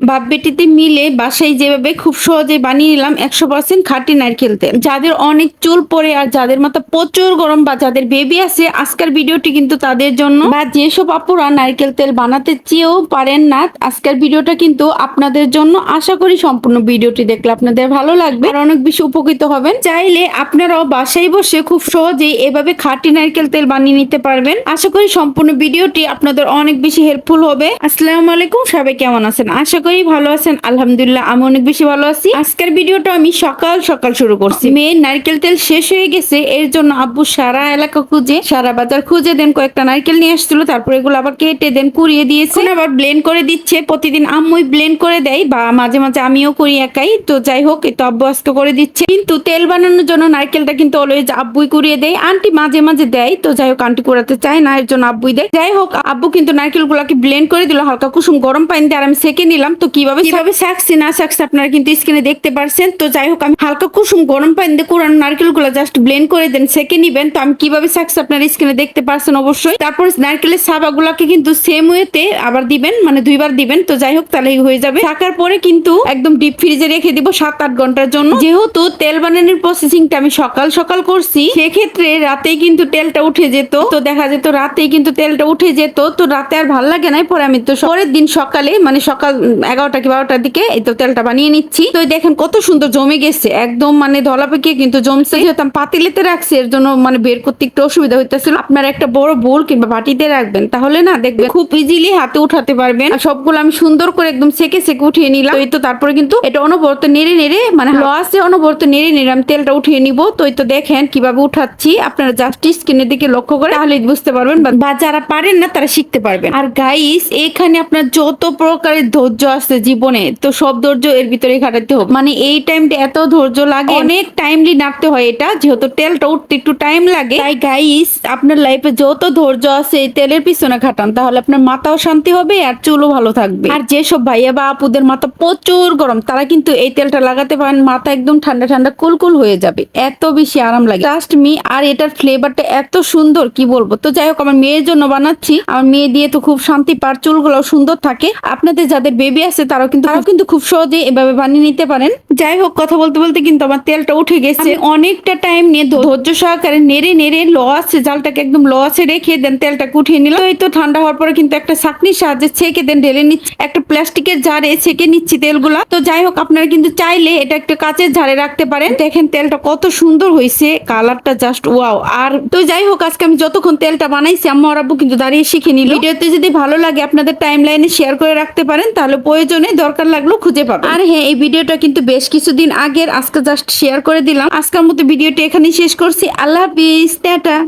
বাপ বেটিতে মিলে বাসায় যেভাবে খুব সহজে বানিয়ে নিলাম, একশো পার্সেন্ট খাঁটি নারকেল তেল। যাদের অনেক চুল পড়ে আর যাদের মাথা প্রচুর গরম বা যাদের বেবি আছে, আজকের ভিডিওটি কিন্তু তাদের জন্য। বা যেসব আপুরা নারকেল তেল বানাতে চেয়েও পারেন না, আজকের ভিডিওটা কিন্তু আপনাদের জন্য। আশা করি সম্পূর্ণ ভিডিওটি দেখলে আপনাদের ভালো লাগবে। আর অনেক বেশি উপকৃত হবেন। চাইলে আপনারাও বাসায় বসে খুব সহজেই এভাবে খাঁটি নারকেল তেল বানিয়ে নিতে পারবেন। আশা করি সম্পূর্ণ ভিডিওটি আপনাদের অনেক বেশি হেল্পফুল হবে। আসসালামু আলাইকুম, সবাই কেমন আছেন? আশা করি ভালো আছেন। আলহামদুলিল্লাহ, আমি অনেক বেশি ভালো আছি। আজকের ভিডিওটা আমি সকাল সকাল শুরু করছি। মেয়ের নারকেল তেল শেষ হয়ে গেছে, এর জন্য আব্বু সারা এলাকা খুঁজে, সারা বাজার খুঁজে দেন, কয়েকটা নারকেল নিয়ে আসছিল, তারপর এগুলো আবার কেটে দেন, কুড়িয়ে দিয়েছে। আবার ব্লেন্ড করে দিচ্ছে। প্রতিদিন আম্মুই ব্লেন্ড করে দেয়, বা মাঝে মাঝে আমিও করি একাই। তো যাই হোক তো আব্বু আজকে করে দিচ্ছে। কিন্তু তেল বানানোর জন্য নারকেলটা কিন্তু অলওয়েজ আব্বুই কুড়িয়ে দেয়। আন্টি মাঝে মাঝে দেয়, তো যাই হোক, আন্টি কুড়াতে চায় না, এর জন্য আব্বুই দেয়। যাই হোক, আব্বু কিন্তু নারকেল গুলাকে ব্লেন্ড করে দিল, হালকা কুসুম গরম পানি দিয়ে, আর আমি সেকে নিলাম। তো কীভাবে কীভাবে শাকছি না শাকছি আপনারা কিন্তু স্ক্রিনে দেখতে পারছেন। তো যাই হোক, আমি হালকা কুসুম গরম পানি দিয়ে কুড়ানো নারকেলগুলো জাস্ট ব্লেন্ড করে দেন, সেকে নিবেন। তো আমি কীভাবে শাকছি আপনারা স্ক্রিনে দেখতে পারছেন অবশ্যই। তারপর নারকেলের সাবা গুলাকে কিন্তু সেম ওয়েতে আবার দিবেন মানে দুইবার দিবেন। তো যাই হোক, তাহলে হয়ে যাবে। থাকার পরে কিন্তু একদম ডিপ ফ্রিজে রেখে দিব সাত আট ঘণ্টার জন্য। যেহেতু তেল বানানোর প্রসেসিংটা আমি সকাল সকাল করছি, সেক্ষেত্রে রাতেই কিন্তু তেলটা উঠে যেত। তো দেখা যেত রাতেই কিন্তু তেলটা উঠে যেত। তো রাতে আর ভালো লাগে না পরে আমি তো পরের দিন সকালে মানে সকাল এগারোটা কি বারোটার দিকে এই তো তেলটা বানিয়ে নিচ্ছি। তো দেখেন কত সুন্দর জমে গেছে। একদম মানে ধলা পেকে কিন্তু জমছে। যেহেতু পাতিলেতে রাখছি, এর জন্য মানে বের করতে একটু অসুবিধা হইতেছিল। আপনারা একটা বড় বোল কিংবা বাটিতে রাখবেন, তাহলে না দেখবেন খুব ইজিলি হাতে উঠাতে পারবেন। সবগুলো আমি সুন্দর করে একদম সেকে সেকে উঠিয়ে নিলাম। এই তো তারপরে কিন্তু এটা অনবরত নেড়ে নেড়ে মানে লসে অনবরত নেড়ে নেড়ে আমি তেলটা উঠিয়ে নিব। তো এই তো দেখেন কীভাবে উঠাচ্ছি। আপনারা জাস্ট স্কিনের দিকে লক্ষ্য করে তাহলে বুঝতে পারবেন বা যারা পারেন না তারা শিখতে পারবেন। আর গাইস এখানে আপনার যত প্রকারের ধৈর্য আছে জীবনে তো সব ধৈর্য এর ভিতরে খাটাতে হবে। মানে এই টাইমটা এত ধৈর্য লাগে অনেক টাইমলি নাড়তে হয় এটা যেহেতু তেলটা উঠতে একটু টাইম লাগে। তাই গাইস আপনার লাইফে যত ধৈর্য আছে এই তেলের পিছনে খাটান তাহলে আপনার মাথাও শান্তি হবে আর চুলও ভালো থাকবে। আর যেসব ভাইয়া বা আপুদের মাথা প্রচুর গরম তারা কিন্তু এই তেলটা লাগাতে পারেন মাথা একদম ঠান্ডা ঠান্ডা কুলকুল হয়ে যাবে এত বেশি আরাম লাগে। জাস্ট মি আর এটার ফ্লেভারটা এত সুন্দর কি বলব? তো যাই হোক আমার মেয়ের জন্য বানাচ্ছি আমার মেয়ে দিয়ে তো খুব শান্তি পার চুলগুলো সুন্দর থাকে। আপনাদের যাদের বেবি আছে তারাও কিন্তু তারাও কিন্তু খুব সহজে এভাবে বানিয়ে নিতে পারেন। যাই হোক কথা বলতে বলতে কিন্তু আমার তেলটা উঠে গেছে। অনেকটা টাইম নিয়ে ধৈর্য সহকারে নেড়ে নেড়ে ল আছে জালটাকে একদম ল আছে রেখে দেন তেলটা উঠিয়ে নিলাম। এই তো ঠান্ডা হওয়ার পরে কিন্তু একটা ছাকনির সাহায্যে ছেঁকে দেন ঢেলে নিচ্ছি। একটা প্লাস্টিকের জারে ছেঁকে নিচ্ছি তেলগুলা। তো যাই হোক আপনারা কিন্তু চাইলে এটা একটা কাঁচের ঝাড়ে রাখতে পারেন। দেখেন তেলটা কত সুন্দর হয়েছে কালারটা জাস্ট ওয়াও আর তো যাই হোক আজকে আমি যতক্ষণ তেলটা বানাইছি আম্মা আর আব্বু কিন্তু দাঁড়িয়ে শিখে নিল। ভিডিওতে যদি ভালো লাগে আপনাদের টাইম লাইনে শেয়ার করে রাখতে পারেন তাহলে প্রয়োজনে দরকার লাগল খুঁজে পাবে। আর হ্যাঁ এই ভিডিওটা কিন্তু বেশ কিছুদিন আগের, আজকে জাস্ট শেয়ার করে দিলাম। আজকের মতো ভিডিওটি এখানেই শেষ করছি। আল্লাহ হাফিজ, টাটা।